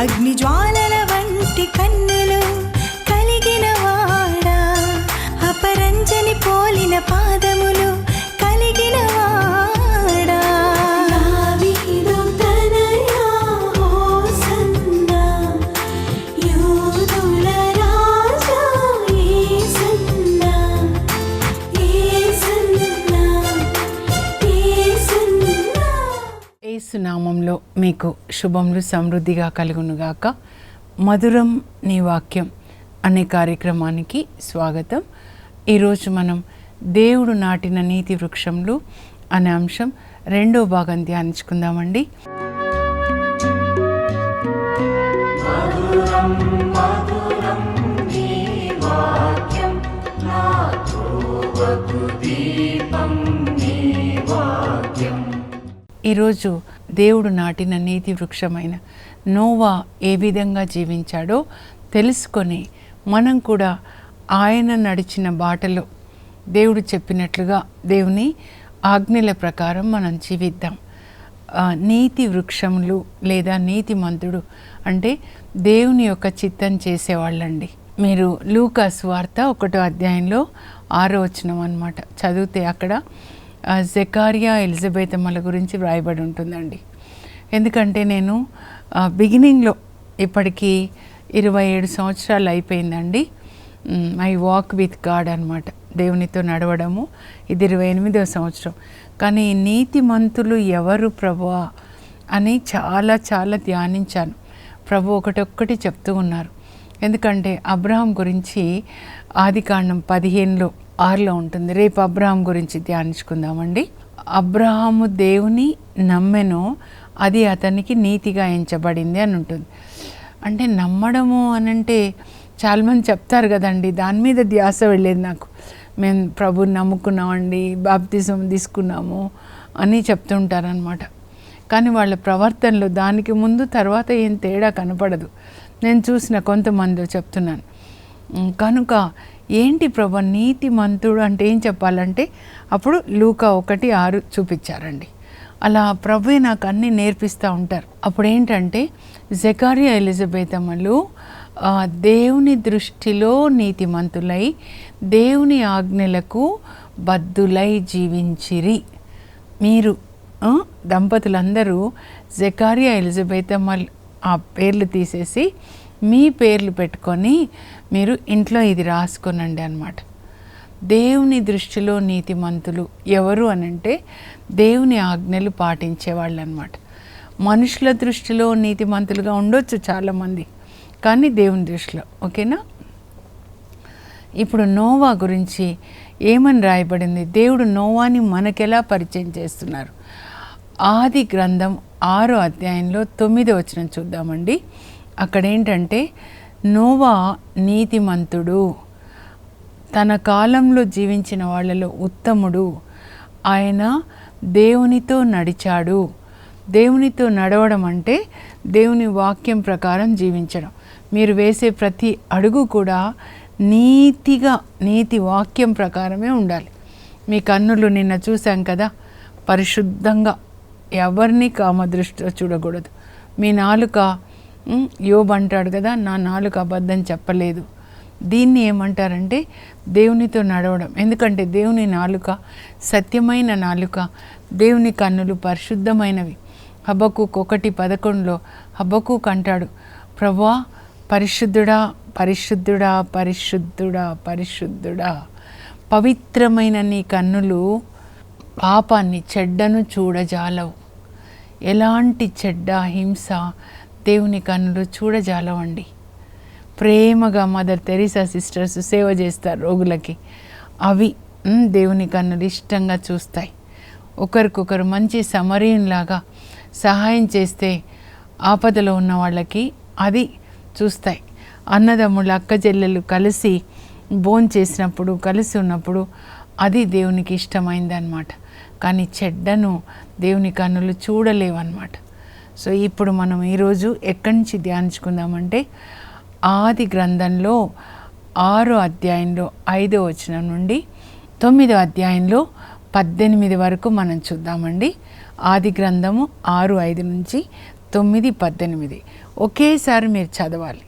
అగ్నిజ్వాలల వంటి కన్ను మీకు శుభములు సమృద్ధిగా కలుగునుగాక. మధురం నీ వాక్యం అనే కార్యక్రమానికి స్వాగతం. ఈరోజు మనం దేవుడు నాటిన నీతి వృక్షంలు అనే అంశం రెండో భాగం ధ్యానించుకుందామండి. ఈరోజు దేవుడు నాటిన నీతి వృక్షమైన నోవా ఏ విధంగా జీవించాడో తెలుసుకొని మనం కూడా ఆయన నడిచిన బాటలో దేవుడు చెప్పినట్లుగా దేవుని ఆజ్ఞల ప్రకారం మనం జీవిద్దాం. నీతి వృక్షములు లేదా నీతి మంతుడు అంటే దేవుని యొక్క చిత్తం చేసేవాళ్ళండి. మీరు లూకాస్ వార్త ఒకటో అధ్యాయంలో ఆరో వచనం అనమాట చదివితే అక్కడ జెకారియా ఎలిజబెత్ ఎలిజబెతమ్మల గురించి వ్రాయబడి ఉంటుందండి. ఎందుకంటే నేను బిగినింగ్లో ఇప్పటికీ ఇరవై ఏడు సంవత్సరాలు అయిపోయిందండి. ఐ వాక్ విత్ గాడ్ అనమాట దేవునితో నడవడము ఇది ఇరవై ఎనిమిదవ సంవత్సరం. కానీ నీతి మంతులు ఎవరు ప్రభువా అని చాలా చాలా ధ్యానించాను. ప్రభు ఒకటొక్కటి చెప్తూ ఉన్నారు. ఎందుకంటే అబ్రహాం గురించి ఆదికాండం పదిహేనులో ఆరులో ఉంటుంది. రేపు అబ్రహాం గురించి ధ్యానించుకుందామండి. అబ్రహాము దేవుని నమ్మెను అది అతనికి నీతిగా ఎంచబడింది అని ఉంటుంది. అంటే నమ్మడము అని అంటే చాలామంది చెప్తారు కదండి దాని మీద ధ్యాస వెళ్ళేది నాకు. మేము ప్రభుని నమ్ముకున్నామండి బాప్తిజం తీసుకున్నాము అని చెప్తుంటారనమాట కానీ వాళ్ళ ప్రవర్తనలో దానికి ముందు తర్వాత ఏం తేడా కనపడదు. నేను చూసిన కొంతమంది చెప్తున్నాను. కనుక ఏంటి ప్రభు నీతిమంతుడు అంటే ఏం చెప్పాలంటే అప్పుడు లూకా ఒకటి ఆరు చూపించారండి. అలా ప్రభు నాకు అన్నీ నేర్పిస్తూ ఉంటారు. అప్పుడు ఏంటంటే జకారియా ఎలిజబెత్ అమ్మలు దేవుని దృష్టిలో నీతిమంతులై దేవుని ఆజ్ఞలకు బద్దులై జీవించిరి. మీరు దంపతులందరూ జకారియా ఎలిజబెత్ ఆ పేర్లు తీసేసి మీ పేర్లు పెట్టుకొని మీరు ఇంట్లో ఇది రాసుకొనండి అనమాట దేవుని దృష్టిలో నీతిమంతులు ఎవరు అనంటే దేవుని ఆజ్ఞలు పాటించేవాళ్ళు అనమాట మనుషుల దృష్టిలో నీతిమంతులుగా ఉండొచ్చు చాలామంది కానీ దేవుని దృష్టిలో ఓకేనా? ఇప్పుడు నోవా గురించి ఏమని రాయబడింది? దేవుడు నోవాని మనకెలా పరిచయం చేస్తున్నారు? ఆది గ్రంథం ఆరో అధ్యాయంలో తొమ్మిదో వచనం చూద్దామండి. అక్కడ ఏంటంటే నోవా నీతిమంతుడు తన కాలంలో జీవించిన వాళ్ళలో ఉత్తముడు. ఆయన దేవునితో నడిచాడు. దేవునితో నడవడం అంటే దేవుని వాక్యం ప్రకారం జీవించడం. మీరు వేసే ప్రతి అడుగు కూడా నీతిగా నీతి వాక్యం ప్రకారమే ఉండాలి. మీ కన్నులు నిన్న చూసాం కదా పరిశుద్ధంగా ఎవరిని కామ దృష్టిలో చూడకూడదు. మీ నాలుక యోబ్ అంటాడు కదా నా నాలుక అబద్ధం చెప్పలేదు. దీన్ని ఏమంటారంటే దేవునితో నడవడం. ఎందుకంటే దేవుని నాలుక సత్యమైన నాలుక దేవుని కన్నులు పరిశుద్ధమైనవి. హబకుక్ ఒకటి పదకొండులో హబకుక్ అంటాడు ప్రభా పరిశుద్ధుడా పరిశుద్ధుడా పరిశుద్ధుడా పరిశుద్ధుడా పవిత్రమైన నీ కన్నులు పాపాన్ని చెడ్డను చూడజాలవు. ఎలాంటి చెడ్డ హింస దేవుని కన్నులు చూడజాలవండి. ప్రేమగా మదర్ తెరీసా సిస్టర్స్ సేవ చేస్తారు రోగులకి. అవి దేవుని కన్నులు ఇష్టంగా చూస్తాయి. ఒకరికొకరు మంచి సమరీయంలాగా సహాయం చేస్తే ఆపదలో ఉన్న వాళ్ళకి అది చూస్తాయి. అన్నదమ్ముళ్ళు అక్క చెల్లెలు కలిసి బోన్ చేసినప్పుడు కలిసి ఉన్నప్పుడు అది దేవునికి ఇష్టమైందనమాట కానీ చెడ్డను దేవుని కన్నులు చూడలేవన్నమాట. సో ఇప్పుడు మనం ఈరోజు ఎక్కడి నుంచి ధ్యానించుకుందామంటే ఆది గ్రంథంలో ఆరో అధ్యాయంలో ఐదో వచనం నుండి తొమ్మిదో అధ్యాయంలో పద్దెనిమిది వరకు మనం చూద్దామండి. ఆది గ్రంథము ఆరు ఐదు నుంచి తొమ్మిది పద్దెనిమిది. ఒకేసారి మీరు చదవాలి.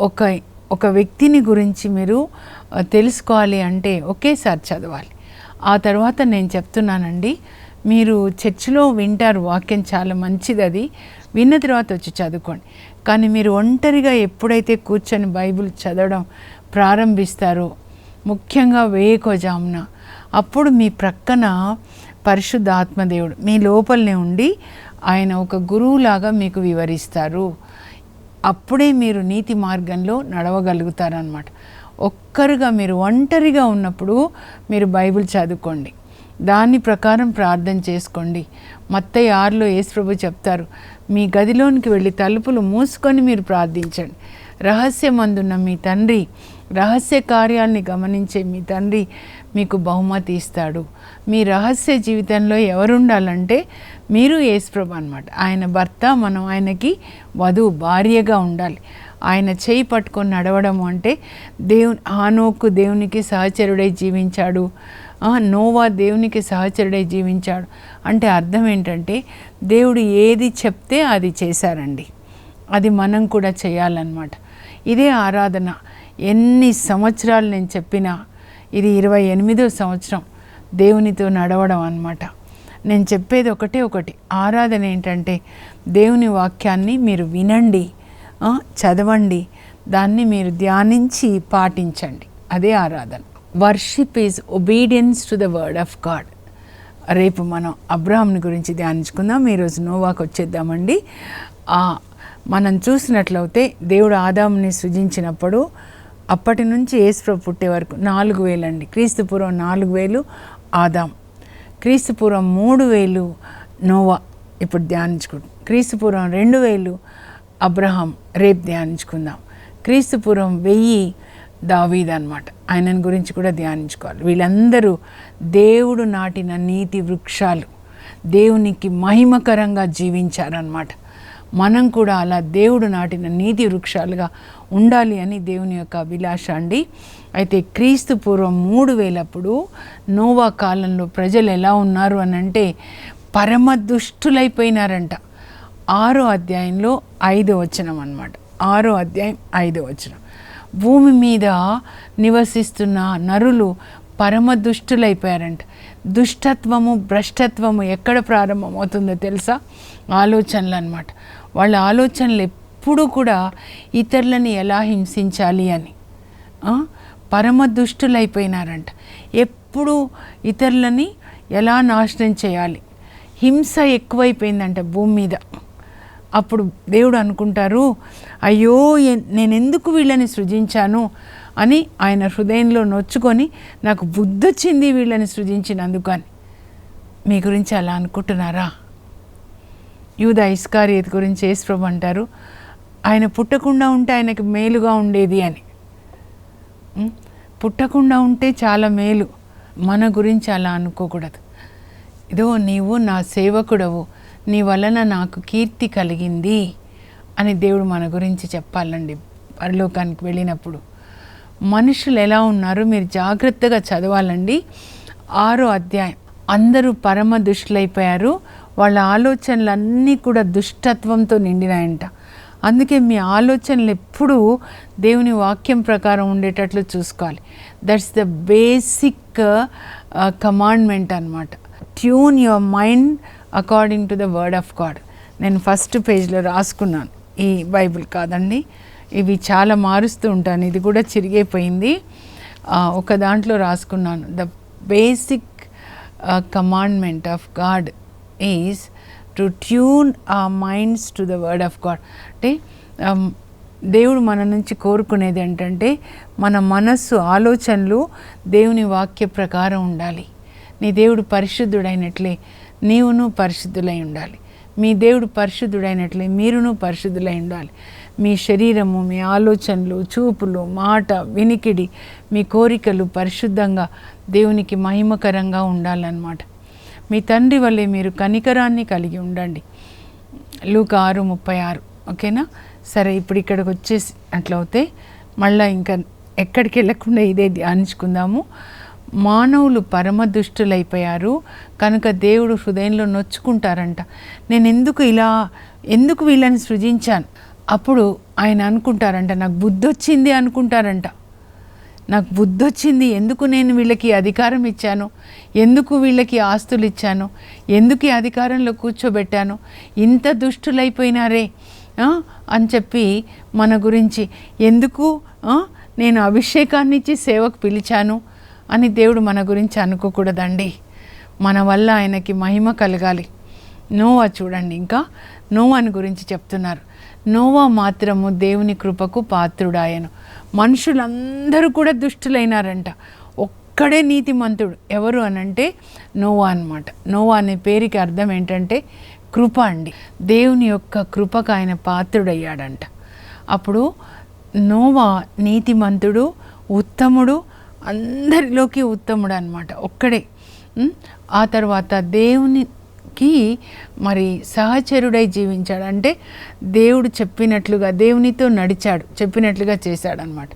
ఒక ఒక వ్యక్తిని గురించి మీరు తెలుసుకోవాలి అంటే ఒకేసారి చదవాలి. ఆ తర్వాత నేను చెప్తున్నానండి. మీరు చర్చిలో వింటారు వాక్యం చాలా మంచిది అది విన్న తర్వాత వచ్చి చదువుకోండి. కానీ మీరు ఒంటరిగా ఎప్పుడైతే కూర్చొని బైబిల్ చదవడం ప్రారంభిస్తారో ముఖ్యంగా వేయకోజామున అప్పుడు మీ ప్రక్కన పరిశుద్ధ ఆత్మదేవుడు మీ లోపలనే ఉండి ఆయన ఒక గురువులాగా మీకు వివరిస్తారు. అప్పుడే మీరు నీతి మార్గంలో నడవగలుగుతారనమాట ఒక్కరుగా మీరు ఒంటరిగా ఉన్నప్పుడు మీరు బైబిల్ చదువుకోండి. దాని ప్రకారం ప్రార్థన చేసుకోండి. మత్తయ్య ఆరులో యేసుప్రభు చెప్తారు మీ గదిలోనికి వెళ్ళి తలుపులు మూసుకొని మీరు ప్రార్థించండి. రహస్యమందున్న మీ తండ్రి రహస్య కార్యాల్ని గమనించే మీ తండ్రి మీకు బహుమతి ఇస్తాడు. మీ రహస్య జీవితంలో ఎవరుండాలంటే మీరు యేసుప్రభు అనమాట ఆయన భర్త మనం ఆయనకి వధువు భార్యగా ఉండాలి. ఆయన చేయి పట్టుకొని నడవడం అంటే దేవుని ఆనోకు దేవునికి సహచరుడై జీవించాడు. నోవా దేవునికి సహచరుడై జీవించాడు. అంటే అర్థం ఏంటంటే దేవుడు ఏది చెప్తే అది చేశారండి. అది మనం కూడా చేయాలన్నమాట. ఇదే ఆరాధన. ఎన్ని సంవత్సరాలు నేను చెప్పినా ఇది ఇరవై ఎనిమిదో సంవత్సరం దేవునితో నడవడం అన్నమాట. నేను చెప్పేది ఒకటే ఒకటి. ఆరాధన ఏంటంటే దేవుని వాక్యాన్ని మీరు వినండి చదవండి దాన్ని మీరు ధ్యానించి పాటించండి. అదే ఆరాధన. Worship is obedience to the word of God రేపు మనం అబ్రాహాంని గురించి ధ్యానించుకుందాం. ఈరోజు నోవాకు వచ్చేద్దామండి. మనం చూసినట్లయితే దేవుడు ఆదాముని సృజించినప్పుడు అప్పటి నుంచి ఏసుప్రభు పుట్టే వరకు నాలుగు వేలండి. క్రీస్తుపూర్వం నాలుగు వేలు ఆదాం. క్రీస్తుపూర్వం మూడు వేలు నోవా ఇప్పుడు ధ్యానించుకుంటాం. క్రీస్తుపూర్వం రెండు వేలు అబ్రహాం రేపు ధ్యానించుకుందాం. క్రీస్తుపూర్వం వెయ్యి దావీద్ అనమాట ఆయనని గురించి కూడా ధ్యానించుకోవాలి. వీళ్ళందరూ దేవుడు నాటిన నీతి వృక్షాలు. దేవునికి మహిమకరంగా జీవించారనమాట మనం కూడా అలా దేవుడు నాటిన నీతి వృక్షాలుగా ఉండాలి అని దేవుని యొక్క అభిలాష అండి. అయితే క్రీస్తు పూర్వం మూడు వేలప్పుడు నోవా కాలంలో ప్రజలు ఎలా ఉన్నారు అని అంటే పరమ దుష్టులైపోయినారంట. ఆరో అధ్యాయంలో ఐదో వచనం అనమాట ఆరో అధ్యాయం ఐదో వచనం. భూమి మీద నివసిస్తున్న నరులు పరమ దుష్టులైపోయారంట. దుష్టత్వము భ్రష్టత్వము ఎక్కడ ప్రారంభమవుతుందో తెలుసా? ఆలోచనలు అన్నమాట వాళ్ళ ఆలోచనలు ఎప్పుడూ కూడా ఇతరులని ఎలా హింసించాలి అని. పరమ దుష్టులైపోయినారంట. ఎప్పుడు ఇతరులని ఎలా నాశనం చేయాలి? హింస ఎక్కువైపోయిందంట భూమి మీద. అప్పుడు దేవుడు అనుకుంటారు అయ్యో ఎన్- నేను ఎందుకు వీళ్ళని సృజించాను అని ఆయన హృదయంలో నొచ్చుకొని నాకు బుద్ధి వచ్చింది వీళ్ళని సృజించినందుకు అని. మీ గురించి అలా అనుకుంటున్నారా? యూద ఇస్కారియత్ గురించి యేసుప్రభు అంటారు ఆయన పుట్టకుండా ఉంటే ఆయనకి మేలుగా ఉండేది అని. పుట్టకుండా ఉంటే చాలా మేలు. మన గురించి అలా అనుకోకూడదు. ఇదో నీవు నా సేవకుడవు. నీ వలన నాకు కీర్తి కలిగింది. అని దేవుడు మన గురించి చెప్పాలండి పరలోకానికి వెళ్ళినప్పుడు. మనుషులు ఎలా ఉన్నారో మీరు జాగ్రత్తగా చదవాలండి. ఆరో అధ్యాయం. అందరూ పరమ దుష్టులైపోయారు. వాళ్ళ ఆలోచనలన్నీ కూడా దుష్టత్వంతో నిండినాయంట. అందుకే మీ ఆలోచనలు ఎప్పుడూ దేవుని వాక్యం ప్రకారం ఉండేటట్లు చూసుకోవాలి. దట్స్ ద బేసిక్ కమాండ్మెంట్ అనమాట tune your mind according to the word of God నేను ఫస్ట్ పేజ్లో రాసుకున్నాను. ఈ బైబిల్ కాదండి. ఇవి చాలా మారుస్తూ ఉంటాను. ఇది కూడా చిరిగైపోయింది. ఒక దాంట్లో రాసుకున్నాను. The basic commandment of God is to tune our minds to the word of God అంటే um, దేవుడు మన నుంచి కోరుకునేది ఏంటంటే మన మనస్సు ఆలోచనలు దేవుని వాక్య ప్రకారం ఉండాలి. నీ దేవుడు పరిశుద్ధుడైనట్లే నీవును పరిశుద్ధులై ఉండాలి. మీ దేవుడు పరిశుద్ధుడైనట్లే మీరును పరిశుద్ధులై ఉండాలి. మీ శరీరము మీ ఆలోచనలు చూపులు మాట వినికిడి మీ కోరికలు పరిశుద్ధంగా దేవునికి మహిమకరంగా ఉండాలన్నమాట. మీ తండ్రి వల్లే మీరు కనికరాన్ని కలిగి ఉండండి. లూక ఆరు ముప్పై ఆరు. ఓకేనా? సరే ఇప్పుడు ఇక్కడికి వచ్చేసి అట్లా అయితే మళ్ళీ ఇంకా ఎక్కడికి వెళ్ళకుండా ఇదే ధ్యానించుకుందాము. మానవులు పరమ దుష్టులైపోయారు కనుక దేవుడు హృదయంలో నొచ్చుకుంటారంట. నేను ఎందుకు ఇలా ఎందుకు వీళ్ళని సృజించాను? అప్పుడు ఆయన అనుకుంటారంట నాకు బుద్ధి వచ్చింది అనుకుంటారంట. నాకు బుద్ధి వచ్చింది ఎందుకు నేను వీళ్ళకి అధికారం ఇచ్చాను? ఎందుకు వీళ్ళకి ఆస్తులు ఇచ్చాను? ఎందుకు అధికారంలో కూర్చోబెట్టాను? ఇంత దుష్టులైపోయినారే అని చెప్పి మన గురించి ఎందుకు నేను అభిషేకాన్ని ఇచ్చి సేవకు పిలిచాను. అని దేవుడు మన గురించి అనుకోకూడదండి. మన వల్ల ఆయనకి మహిమ కలగాలి. నోవా చూడండి ఇంకా. నోవాని గురించి చెప్తున్నారు. నోవా మాత్రము దేవుని కృపకు పాత్రుడాయను. మనుషులందరూ కూడా దుష్టులైనారంట. ఒక్కడే నీతిమంతుడు. ఎవరు అనంటే నోవా అనమాట నోవా అనే పేరుకి అర్థం ఏంటంటే కృప అండి. దేవుని యొక్క కృపకు ఆయన పాత్రుడయ్యాడంట. అప్పుడు నోవా నీతిమంతుడు ఉత్తముడు అందరిలోకి ఉత్తముడు అనమాట ఒక్కడే ఆ తర్వాత దేవునికి మరి సహచరుడై జీవించాడు. అంటే దేవుడు చెప్పినట్లుగా దేవునితో నడిచాడు చెప్పినట్లుగా చేశాడనమాట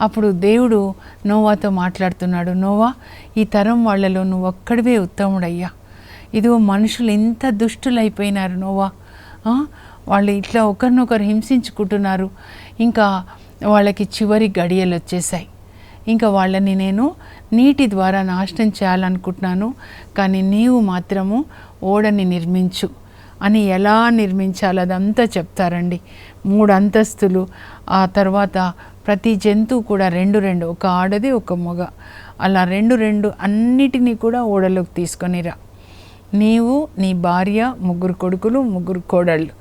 అప్పుడు దేవుడు నోవాతో మాట్లాడుతున్నాడు నోవా ఈ తరం వాళ్ళలో నువ్వు ఒక్కడివే ఉత్తముడయ్యా. ఇదిగో మనుషులు ఎంత దుష్టులైపోయినారు నోవా. వాళ్ళు ఇట్లా ఒకరినొకరు హింసించుకుంటున్నారు. ఇంకా వాళ్ళకి చివరి గడియలు వచ్చేసాయి. ఇంకా వాళ్ళని నేను నీటి ద్వారా నాశనం చేయాలనుకుంటున్నాను కానీ నీవు మాత్రము ఓడని నిర్మించు అని ఎలా నిర్మించాలి అదంతా చెప్తారండి. మూడు అంతస్తులు ఆ తర్వాత ప్రతి జంతువు కూడా రెండు రెండు ఒక ఆడది ఒక మగ. అలా రెండు రెండు అన్నిటినీ కూడా ఓడలోకి తీసుకొనిరా నీవు నీ భార్య ముగ్గురు కొడుకులు ముగ్గురు కోడళ్ళు.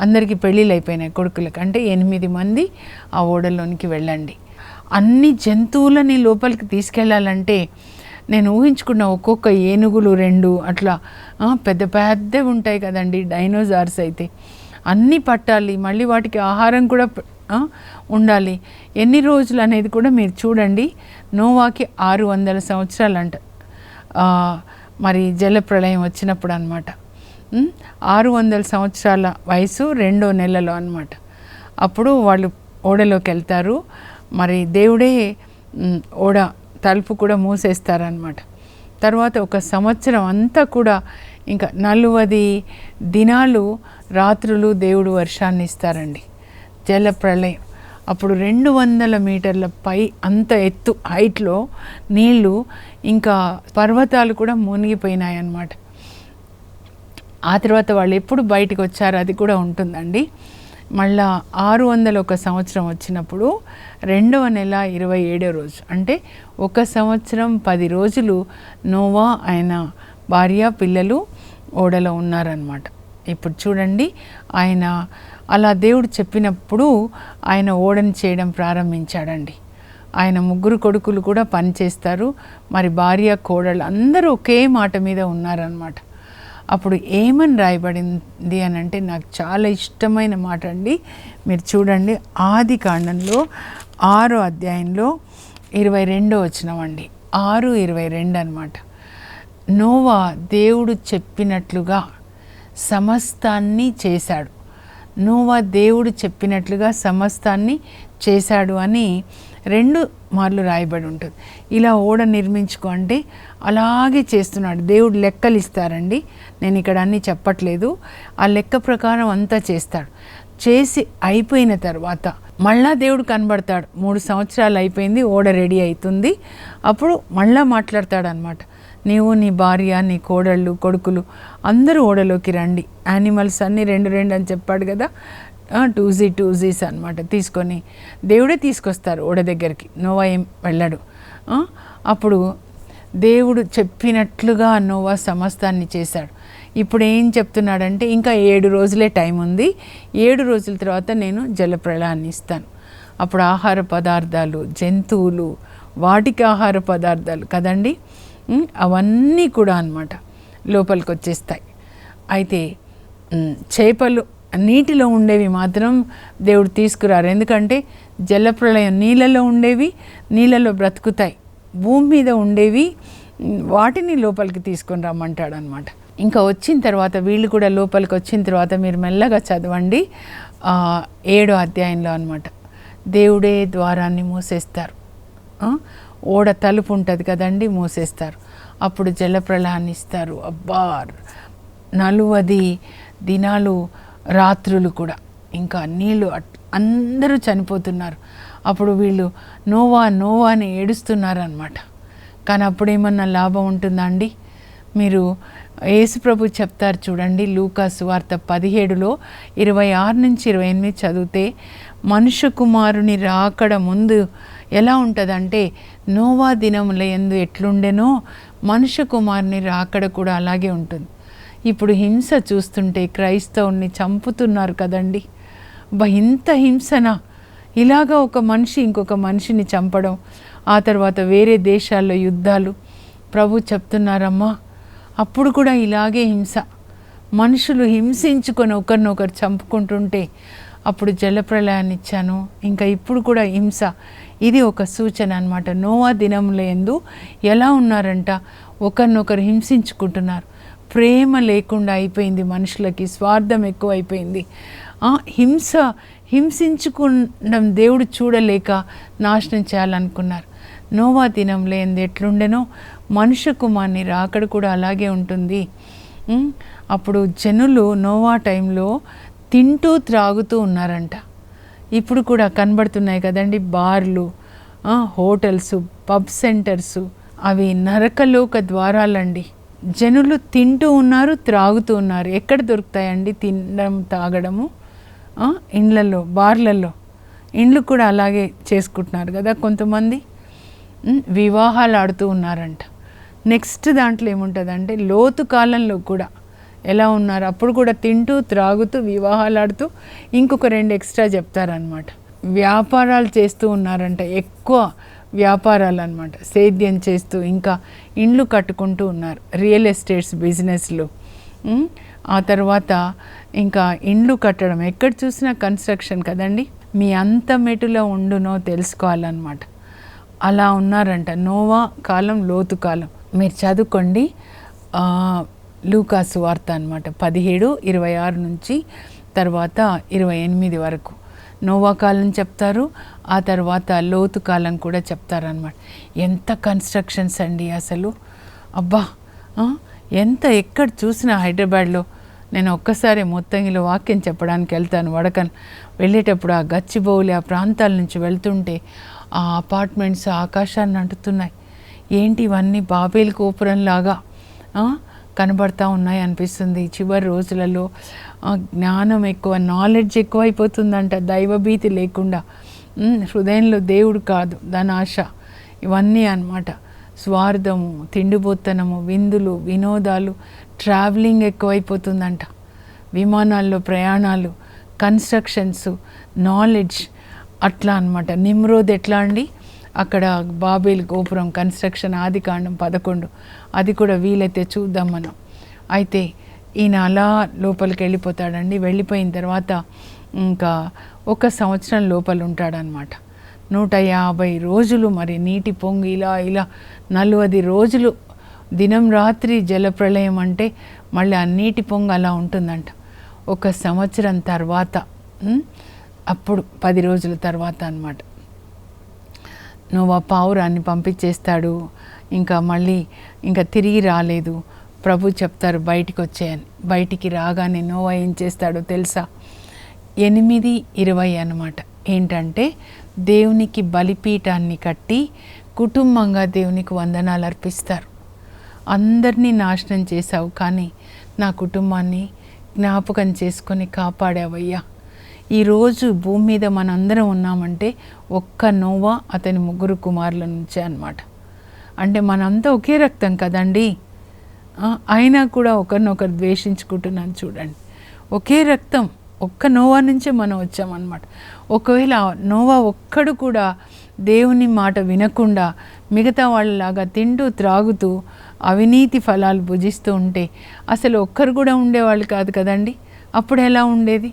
అందరికీ పెళ్ళిళ్ళు అయిపోయినాయి కొడుకులకు. అంటే ఎనిమిది మంది ఆ ఓడలోనికి వెళ్ళండి. అన్ని జంతువులని లోపలికి తీసుకెళ్ళాలంటే నేను ఊహించుకున్న ఒక్కొక్క ఏనుగులు రెండు అట్లా పెద్ద పెద్దవి ఉంటాయి కదండి డైనోసార్స్ అయితే. అన్నీ పట్టాలి మళ్ళీ వాటికి ఆహారం కూడా ఉండాలి. ఎన్ని రోజులు అనేది కూడా మీరు చూడండి. నోవాకి ఆరు వందల సంవత్సరాలు అంట ఆ, మరి జలప్రళయం వచ్చినప్పుడు అనమాట ఆరు వందల సంవత్సరాల వయసు రెండో నెలలో అనమాట అప్పుడు వాళ్ళు ఓడలోకి వెళ్తారు మరి దేవుడే ఓడ తలుపు కూడా మూసేస్తారనమాట తర్వాత ఒక సంవత్సరం అంతా కూడా ఇంకా నలువది దినాలు రాత్రులు దేవుడు వర్షాన్ని ఇస్తారండి. జల ప్రళయం. అప్పుడు రెండు వందల మీటర్ల పై అంత ఎత్తు హైట్లో నీళ్ళు ఇంకా పర్వతాలు కూడా మునిగిపోయినాయి అన్నమాట ఆ తర్వాత వాళ్ళు ఎప్పుడు బయటకు వచ్చారు అది కూడా ఉంటుందండి. మళ్ళా ఆరు వందల ఒక సంవత్సరం వచ్చినప్పుడు రెండవ నెల ఇరవై ఏడో రోజు. అంటే ఒక సంవత్సరం పది రోజులు నోవా ఆయన భార్య పిల్లలు ఓడలో ఉన్నారనమాట ఇప్పుడు చూడండి ఆయన అలా దేవుడు చెప్పినప్పుడు ఆయన ఓడని చేయడం ప్రారంభించాడండి. ఆయన ముగ్గురు కొడుకులు కూడా పనిచేస్తారు. మరి భార్య కోడళ్ళు అందరూ ఒకే మాట మీద ఉన్నారనమాట అప్పుడు ఏమని రాయబడింది అని అంటే నాకు చాలా ఇష్టమైన మాట అండి. మీరు చూడండి ఆది కాండంలో ఆరో అధ్యాయంలో ఇరవై రెండో వచ్చినామండి ఆరు ఇరవై రెండు అనమాట నోవా దేవుడు చెప్పినట్లుగా సమస్తాన్ని చేశాడు. నోవా దేవుడు చెప్పినట్లుగా సమస్తాన్ని చేశాడు అని రెండు మార్లు రాయబడి ఉంటుంది. ఇలా ఓడ నిర్మించుకో అంటే అలాగే చేస్తున్నాడు. దేవుడు లెక్కలు ఇస్తారండి. నేను ఇక్కడ అన్నీ చెప్పట్లేదు. ఆ లెక్క ప్రకారం అంతా చేస్తాడు. చేసి అయిపోయిన తర్వాత మళ్ళా దేవుడు కనబడతాడు. మూడు సంవత్సరాలు అయిపోయింది. ఓడ రెడీ అవుతుంది. అప్పుడు మళ్ళా మాట్లాడతాడు అనమాట నీవు నీ భార్య నీ కోడళ్ళు కొడుకులు అందరూ ఓడలోకి రండి. యానిమల్స్ అన్నీ రెండు రెండు అని చెప్పాడు కదా. టూజీ టూజీస్ అనమాట తీసుకొని దేవుడే తీసుకొస్తారు ఓడ దగ్గరికి. నోవా ఏం వెళ్ళడు. అప్పుడు దేవుడు చెప్పినట్లుగా నోవా సమస్తాన్ని చేశాడు. ఇప్పుడు ఏం చెప్తున్నాడంటే ఇంకా ఏడు రోజులే టైం ఉంది. ఏడు రోజుల తర్వాత నేను జలప్రళయాన్ని ఇస్తాను. అప్పుడు ఆహార పదార్థాలు జంతువులు వాటికి ఆహార పదార్థాలు కదండి? అవన్నీ కూడా అన్నమాట లోపలికి వచ్చేస్తాయి. అయితే చేపలు నీటిలో ఉండేవి మాత్రం దేవుడు తీసుకురారు. ఎందుకంటే జలప్రళయం నీళ్ళలో ఉండేవి నీళ్ళలో బ్రతుకుతాయి. భూమి మీద ఉండేవి వాటిని లోపలికి తీసుకొని రమ్మంటాడు అనమాట ఇంకా వచ్చిన తర్వాత వీళ్ళు కూడా లోపలికి వచ్చిన తర్వాత మీరు మెల్లగా చదవండి ఏడో అధ్యాయంలో అనమాట దేవుడే ద్వారాన్ని మూసేస్తారు. ఓడ తలుపు ఉంటుంది కదండి మూసేస్తారు. అప్పుడు జలప్రళయాన్ని ఇస్తారు. అబ్బార్ నలువది దినాలు రాత్రులు కూడా. ఇంకా నీళ్ళు అట్- అందరూ చనిపోతున్నారు. అప్పుడు వీళ్ళు నోవా నోవా అని ఏడుస్తున్నారనమాట కానీ అప్పుడు ఏమన్నా లాభం ఉంటుందా అండి? మీరు యేసుప్రభు చెప్తారు చూడండి లూకాసు వార్త పదిహేడులో ఇరవై ఆరు నుంచి ఇరవై ఎనిమిది చదివితే మనుష్య కుమారుని రాకడ ముందు ఎలా ఉంటుందంటే నోవా దినముల ఎందు ఎట్లుండెనో మనుష్య కుమారుని రాకడ కూడా అలాగే ఉంటుంది. ఇప్పుడు హింస చూస్తుంటే క్రైస్తవుని చంపుతున్నారు కదండి. ఇంత హింసనా? ఇలాగా ఒక మనిషి ఇంకొక మనిషిని చంపడం ఆ తర్వాత వేరే దేశాల్లో యుద్ధాలు. ప్రభు చెప్తున్నారమ్మా అప్పుడు కూడా ఇలాగే హింస. మనుషులు హింసించుకొని ఒకరినొకరు చంపుకుంటుంటే అప్పుడు జలప్రలయాన్ని ఇచ్చాను. ఇంకా ఇప్పుడు కూడా హింస. ఇది ఒక సూచన అనమాట నోవా దినముల ఎందు ఎలా ఉన్నారంట? ఒకరినొకరు హింసించుకుంటున్నారు. ప్రేమ లేకుండా అయిపోయింది మనుషులకి స్వార్థం ఎక్కువ అయిపోయింది హింస హింసించుకుండం దేవుడు చూడలేక నాశనం చేయాలనుకున్నారు. నోవా దినం లేనిది ఎట్లుండెనో మనుష్య కుమార్ని రాకడ కూడా అలాగే ఉంటుంది. అప్పుడు జనులు నోవా టైంలో తింటూ త్రాగుతూ ఉన్నారంట. ఇప్పుడు కూడా కనబడుతున్నాయి కదండి బార్లు హోటల్స్ పబ్ సెంటర్స్ అవి నరకలోక ద్వారాలండి. జనులు తింటూ ఉన్నారు త్రాగుతూ ఉన్నారు. ఎక్కడ దొరుకుతాయండి తినడం తాగడము? ఇండ్లలో బార్లలో ఇండ్లు కూడా అలాగే చేసుకుంటున్నారు కదా కొంతమంది. వివాహాలు ఆడుతూ ఉన్నారంట. నెక్స్ట్ దాంట్లో ఏముంటుందంటే లోతు కాలంలో కూడా ఎలా ఉన్నారు? అప్పుడు కూడా తింటూ త్రాగుతూ వివాహాలు ఆడుతూ ఇంకొక రెండు ఎక్స్ట్రా చెప్తారనమాట వ్యాపారాలు చేస్తూ ఉన్నారంట. ఎక్కువ వ్యాపారాలు అనమాట సేద్యం చేస్తూ ఇంకా ఇండ్లు కట్టుకుంటూ ఉన్నారు. రియల్ ఎస్టేట్స్ బిజినెస్లు. ఆ తర్వాత ఇంకా ఇండ్లు కట్టడం. ఎక్కడ చూసినా కన్స్ట్రక్షన్ కదండి? మీ అంత మెటులో ఉండునో తెలుసుకోవాలన్నమాట. అలా ఉన్నారంట. నోవా కాలం లోతు కాలం. మీరు చదువుకోండి. లూకాసు వార్త అనమాట పదిహేడు ఇరవై ఆరు నుంచి తర్వాత ఇరవై ఎనిమిది వరకు. నోవా కాలం చెప్తారు ఆ తర్వాత లోతు కాలం కూడా చెప్తారనమాట ఎంత కన్స్ట్రక్షన్స్ అండి అసలు. అబ్బా ఎంత ఎక్కడ చూసినా హైదరాబాద్లో నేను ఒక్కసారి మొత్తంగిలో వాక్యం చెప్పడానికి వెళ్తాను వడకన్. వెళ్ళేటప్పుడు ఆ గచ్చిబౌలి ఆ ప్రాంతాల నుంచి వెళ్తుంటే ఆ అపార్ట్మెంట్స్ ఆకాశాన్ని అంటుతున్నాయి. ఏంటి ఇవన్నీ బాబేల్ గోపురంలాగా? కనబడతా ఉన్నాయి అనిపిస్తుంది. చివరి రోజులలో జ్ఞానం ఎక్కువ నాలెడ్జ్ ఎక్కువ అయిపోతుందంట దైవభీతి లేకుండా. హృదయంలో దేవుడు కాదు ధనాశ. ఇవన్నీ అనమాట స్వార్థము తిండిపోతనము విందులు వినోదాలు ట్రావెలింగ్ ఎక్కువైపోతుందంట. విమానాల్లో ప్రయాణాలు కన్స్ట్రక్షన్స్ నాలెడ్జ్ అట్లా అన్నమాట. నిమ్రోద్ ఎట్లా అండి? అక్కడ బాబేల్ గోపురం కన్స్ట్రక్షన్ ఆది కాండం పదకొండు. అది కూడా వీలైతే చూద్దాం మనం. అయితే ఈయన అలా లోపలికి వెళ్ళిపోతాడండి. వెళ్ళిపోయిన తర్వాత ఇంకా ఒక సంవత్సరం లోపల ఉంటాడనమాట నూట యాభై రోజులు మరి నీటి పొంగి ఇలా ఇలా నలవది రోజులు దినం రాత్రి జలప్రళయం అంటే మళ్ళీ ఆ నీటి పొంగు అలా ఉంటుందంట. ఒక సంవత్సరం తర్వాత అప్పుడు పది రోజుల తర్వాత అన్నమాట. నువ్వు ఆ పావురాన్ని పంపించేస్తాడు. ఇంకా మళ్ళీ ఇంకా తిరిగి రాలేదు. ప్రభు చెప్తారు బయటికి వచ్చాయని బయటికి రాగానే నోవా ఏం చేస్తాడో తెలుసా? ఎనిమిది ఇరవై అనమాట ఏంటంటే దేవునికి బలిపీఠాన్ని కట్టి కుటుంబంగా దేవునికి వందనాలు అర్పిస్తారు. అందరినీ నాశనం చేశావు కానీ నా కుటుంబాన్ని జ్ఞాపకం చేసుకొని కాపాడావయ్యా. ఈరోజు భూమి మీద మనందరం ఉన్నామంటే ఒక్క నోవా అతని ముగ్గురు కుమారుల నుంచే అన్నమాట. అంటే మనంతా ఒకే రక్తం కదండి? అయినా కూడా ఒకరినొకరు ద్వేషించుకుంటున్నాను చూడండి. ఒకే రక్తం ఒక్క నోవా నుంచే మనం వచ్చామన్నమాట. ఒకవేళ నోవా ఒక్కడు కూడా దేవుని మాట వినకుండా మిగతా వాళ్ళలాగా తింటూ త్రాగుతూ అవినీతి ఫలాలు భుజిస్తూ ఉంటే అసలు ఒక్కరు కూడా ఉండేవాళ్ళు కాదు కదండి? అప్పుడు ఎలా ఉండేది?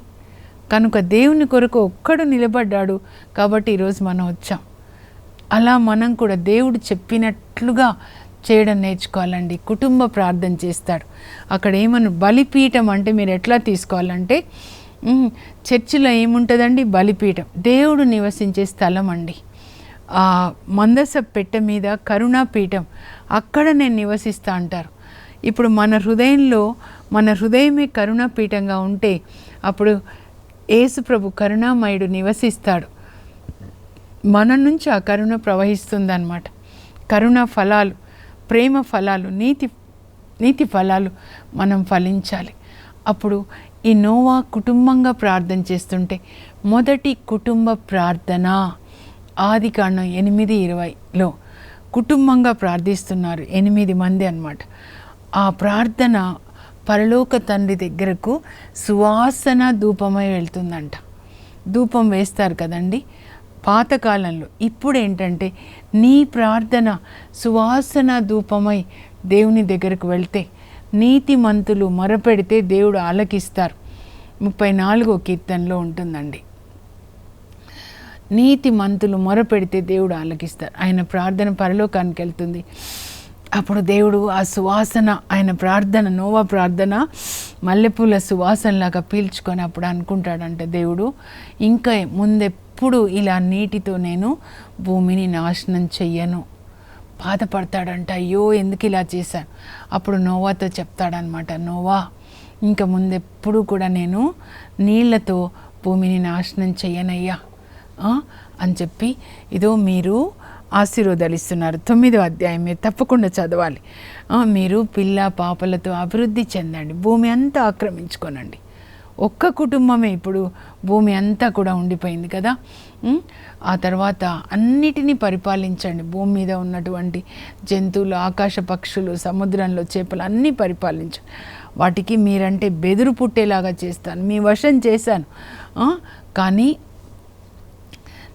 కనుక దేవుని కొరకు ఒక్కడు నిలబడ్డాడు కాబట్టి ఈరోజు మనం వచ్చాం. అలా మనం కూడా దేవుడు చెప్పినట్లుగా చేయడం నేర్చుకోవాలండి. కుటుంబ ప్రార్థన చేస్తాడు. అక్కడ ఏమన్నా బలిపీఠం అంటే మీరు ఎట్లా తీసుకోవాలంటే చర్చిలో ఏముంటుందండి? బలిపీఠం. దేవుడు నివసించే స్థలం అండి. ఆ మందస పెట్టె మీద కరుణాపీఠం. అక్కడ నేను నివసిస్తా అంటారు. ఇప్పుడు మన హృదయంలో మన హృదయమే కరుణాపీఠంగా ఉంటే అప్పుడు ఏసుప్రభు కరుణామయుడు నివసిస్తాడు. మన నుంచి ఆ కరుణ ప్రవహిస్తుందన్నమాట. కరుణ ఫలాలు ప్రేమ ఫలాలు నీతి నీతి ఫలాలు మనం ఫలించాలి. అప్పుడు ఈ నోవా కుటుంబంగా ప్రార్థన చేస్తుంటే మొదటి కుటుంబ ప్రార్థన ఆది కాండం ఎనిమిది ఇరవైలో కుటుంబంగా ప్రార్థిస్తున్నారు ఎనిమిది మంది అన్నమాట. ఆ ప్రార్థన పరలోక తండ్రి దగ్గరకు సువాసన ధూపమై వెళ్తుందంట. ధూపం వేస్తారు కదండి. పాతకాలంలో ఇప్పుడు ఏంటంటే నీ ప్రార్థన సువాసన ధూపమై దేవుని దగ్గరకు వెళ్తే నీతిమంతులు మొరపెడితే దేవుడు ఆలకిస్తారు. ముప్పై నాలుగో కీర్తనలో ఉంటుందండి. నీతి మంతులు మొరపెడితే దేవుడు ఆలకిస్తారు. ఆయన ప్రార్థన పరలోకానికి వెళ్తుంది. అప్పుడు దేవుడు ఆ సువాసన ఆయన ప్రార్థన నోవా ప్రార్థన మల్లెపూల సువాసనలాగా పీల్చుకొని అప్పుడు అనుకుంటాడంట దేవుడు ఇంకా ముందెప్పుడు ఇలా నీటితో నేను భూమిని నాశనం చెయ్యను. బాధపడతాడంట అయ్యో ఎందుకు ఇలా చేశాను? అప్పుడు నోవాతో చెప్తాడనమాట నోవా ఇంకా ముందెప్పుడు కూడా నేను నీళ్ళతో భూమిని నాశనం చెయ్యనయ్యా అని చెప్పి ఇదో మీరు ఆశీర్వదాలిస్తున్నారు. తొమ్మిదో అధ్యాయం మీరు తప్పకుండా చదవాలి. మీరు పిల్ల పాపలతో అభివృద్ధి చెందండి. భూమి అంతా ఆక్రమించుకోనండి. ఒక్క కుటుంబమే ఇప్పుడు భూమి అంతా కూడా ఉండిపోయింది కదా? ఆ తర్వాత అన్నిటినీ పరిపాలించండి. భూమి మీద ఉన్నటువంటి జంతువులు ఆకాశ పక్షులు సముద్రంలో చేపలు అన్నీ పరిపాలించండి వాటికి మీరంటే బెదురు పుట్టేలాగా చేస్తాను. మీ వశం చేశాను. కానీ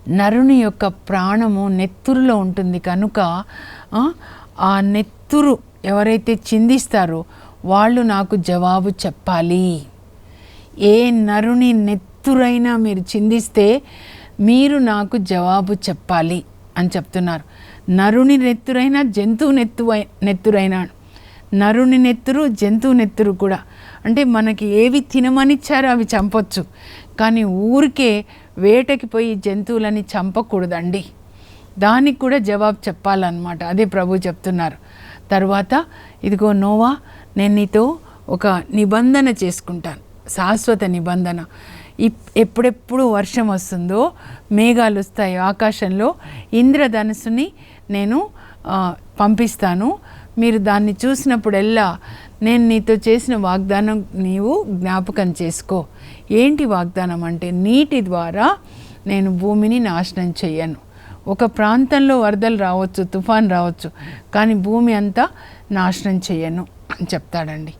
నరుని యొక్క ప్రాణము నెత్తురులో ఉంటుంది. కనుక ఆ, నెత్తురు ఎవరైతే చిందిస్తారో వాళ్ళు నాకు జవాబు చెప్పాలి. ఏ నరుని నెత్తురైనా మీరు చిందిస్తే మీరు నాకు జవాబు చెప్పాలి అని చెప్తున్నారు. నరుని నెత్తురైనా జంతువు నెత్తు నెత్తురైనా నరుని నెత్తురు జంతువు నెత్తురు కూడా. అంటే మనకి ఏవి తినమనిచ్చారో అవి చంపొచ్చు. కానీ ఊరికే వేటకి పోయి జంతువులని చంపకూడదండి. దానికి కూడా జవాబు చెప్పాలన్నమాట. అదే ప్రభు చెప్తున్నారు. తర్వాత ఇదిగో నోవా నేను నీతో ఒక నిబంధన చేసుకుంటాను. శాశ్వత నిబంధన. ఇప్- ఎప్పుడెప్పుడు వర్షం వస్తుందో మేఘాలు వస్తాయి ఆకాశంలో ఇంద్రధనుసుని నేను పంపిస్తాను. మీరు దాన్ని చూసినప్పుడెల్లా నేను నీతో చేసిన వాగ్దానం నీవు జ్ఞాపకం చేసుకో. ఏంటి వాగ్దానం అంటే నీటి ద్వారా నేను భూమిని నాశనం చేయను ఒక ప్రాంతంలో వరదలు రావచ్చు తుఫాన్ రావచ్చు కానీ భూమి అంతా నాశనం చేయను అని చెప్తాడండి.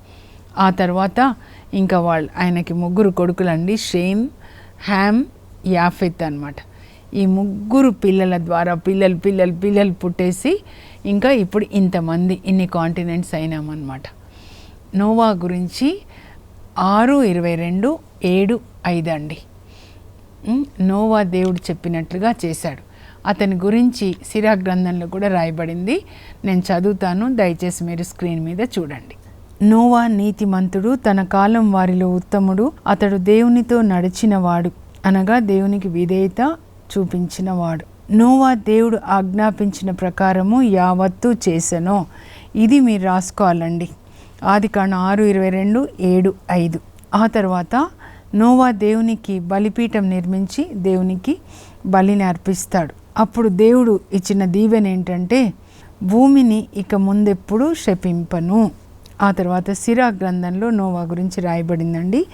ఆ తర్వాత ఇంకా వాళ్ళు ఆయనకి ముగ్గురు కొడుకులండి షేమ్ హ్యామ్ యాఫెత్ అన్నమాట. ఈ ముగ్గురు పిల్లల ద్వారా పిల్లలు పిల్లలు పిల్లలు పుట్టేసి ఇంకా ఇప్పుడు ఇంతమంది ఇన్ని కాంటినెంట్స్ అయినామన్నమాట. నోవా గురించి ఆరు ఇరవై రెండు ఏడు ఐదు అండి. నోవా దేవుడు చెప్పినట్లుగా చేశాడు. అతని గురించి సిరా గ్రంథంలో కూడా రాయబడింది. నేను చదువుతాను. దయచేసి మీరు స్క్రీన్ మీద చూడండి. నోవా నీతిమంతుడు తన కాలం వారిలో ఉత్తముడు అతడు దేవునితో నడిచినవాడు అనగా దేవునికి విధేయత చూపించినవాడు. నోవా దేవుడు ఆజ్ఞాపించిన ప్రకారము యావత్తు చేసెనో. ఇది మీరు రాసుకోవాలండి. ఆది కాండం ఆరు ఇరవై రెండు ఏడు ఐదు. ఆ తర్వాత నోవా దేవునికి బలిపీఠం నిర్మించి దేవునికి బలిని అర్పిస్తాడు. అప్పుడు దేవుడు ఇచ్చిన దీవెన ఏంటంటే భూమిని ఇక ముందెప్పుడు శపింపను. ఆ తర్వాత సిరా గ్రంథంలో నోవా గురించి రాయబడిందండి.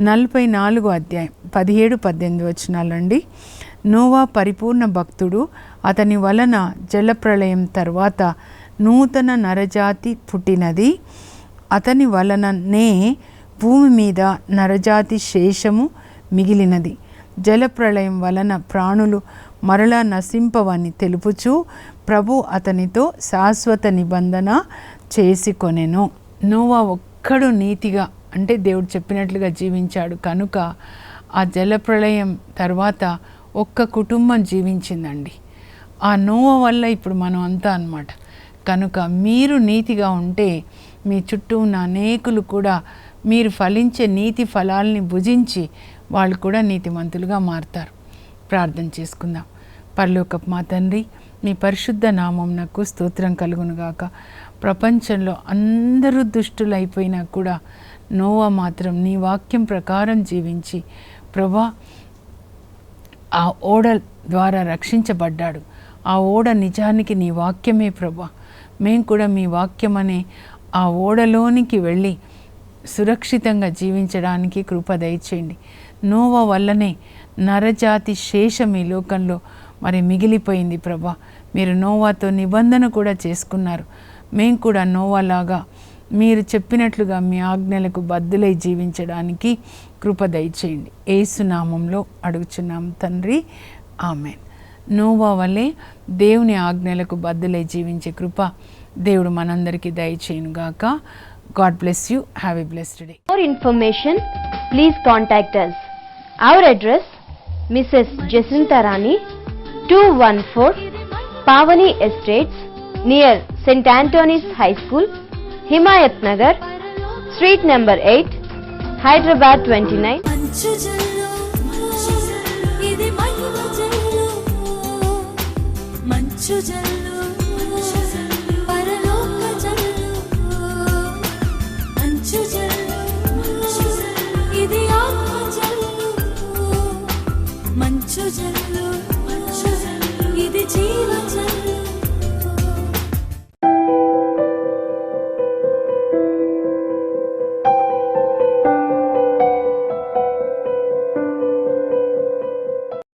నలభై నాలుగు అధ్యాయం పదిహేడు పద్దెనిమిది వచనాలండి. నోవా పరిపూర్ణ భక్తుడు అతని వలన జలప్రళయం తర్వాత నూతన నరజాతి పుట్టినది. అతని వలననే భూమి మీద నరజాతి శేషము మిగిలినది. జలప్రళయం వలన ప్రాణులు మరలా నశింపవని తెలుపుచు ప్రభు అతనితో శాశ్వత నిబంధన చేసుకొనెను. నోవా ఒక్కడు నీతిగా అంటే దేవుడు చెప్పినట్లుగా జీవించాడు. కనుక ఆ జలప్రళయం తర్వాత ఒక్క కుటుంబం జీవించిందండి. ఆ నోవ వల్ల ఇప్పుడు మనం అంతా అన్నమాట. కనుక మీరు నీతిగా ఉంటే మీ చుట్టూ ఉన్న అనేకులు కూడా మీరు ఫలించే నీతి ఫలాల్ని భుజించి వాళ్ళు కూడా నీతిమంతులుగా మారుతారు. ప్రార్థన చేసుకుందాం. పరలోకపు మా తండ్రి మీ పరిశుద్ధ నామం నాకు స్తోత్రం కలుగునుగాక. ప్రపంచంలో అందరూ దుష్టులైపోయినా కూడా నోవా మాత్రం నీ వాక్యం ప్రకారం జీవించి ప్రభా ఆ ఓడ ద్వారా రక్షించబడ్డాడు. ఆ ఓడ నిజానికి నీ వాక్యమే ప్రభా. మేము కూడా మీ వాక్యం అనే ఆ ఓడలోనికి వెళ్ళి సురక్షితంగా జీవించడానికి కృప దయచేయండి. నోవా వల్లనే నరజాతి శేషం ఈ లోకంలో మరి మిగిలిపోయింది ప్రభా. మీరు నోవాతో నిబంధన కూడా చేసుకున్నారు. మేము కూడా నోవాలాగా మీరు చెప్పినట్లుగా మీ ఆజ్ఞలకు బద్దులై జీవించడానికి కృప దయచేయండి. ఏసునామంలో అడుగుచున్నాం తండ్రి. ఆమెన్. నోవా వల్లే దేవుని ఆజ్ఞలకు బద్దులై జీవించే కృప దేవుడు మనందరికీ దయచేయునుగాక God bless you have a blessed day For information, please contact us. Our address, Mrs. Jacinta Rani, 214 Pavani Estates, near St. Anthony's High School, Himayat Nagar, Street number 8, Hyderabad 29. మంచు జల్లు ఇది మహిమ జల్లు మంచు జల్లు ఇది జీవ